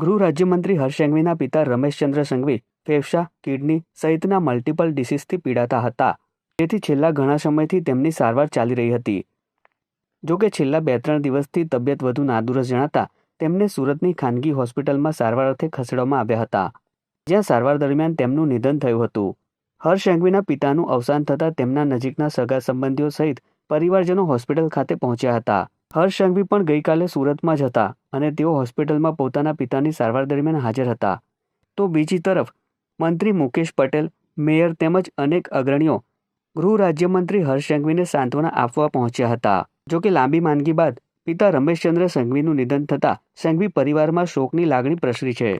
ગૃહ રાજ્યમંત્રી હર્ષ સંઘવીના પિતા રમેશચંદ્ર સંઘવી ફેફસા, કિડની સહિતના મલ્ટિપલ ડિસીઝથી પીડાતા હતા. તેથી છેલ્લા ઘણા સમયથી તેમની સારવાર ચાલી રહી હતી. જો કે છેલ્લા બે ત્રણ દિવસથી તબિયત વધુ નાદુરસ્ત જણાતા તેમને સુરતની ખાનગી હોસ્પિટલમાં સારવાર અર્થે ખસેડવામાં આવ્યા હતા. જ્યાં સારવાર દરમિયાન તેમનું નિધન થયું હતું. હર્ષ સંઘવીના પિતાનું અવસાન થતાં તેમના નજીકના સગા સંબંધીઓ સહિત પરિવારજનો હોસ્પિટલ ખાતે પહોંચ્યા હતા. હર્ષ પણ ગઈકાલે સુરતમાં જ હતા અને તેઓ હોસ્પિટલમાં પોતાના પિતાની સારવાર દરમિયાન હાજર હતા. તો બીજી તરફ, મંત્રી મુકેશ પટેલ, મેયર તેમજ અનેક અગ્રણીઓ ગૃહ રાજ્યમંત્રી હર્ષ સંઘવીને સાંત્વના આપવા પહોંચ્યા હતા. જોકે લાંબી માંદગી બાદ પિતા રમેશચંદ્ર સંઘવીનું નિધન થતાં સંઘવી પરિવારમાં શોકની લાગણી પ્રસરી છે.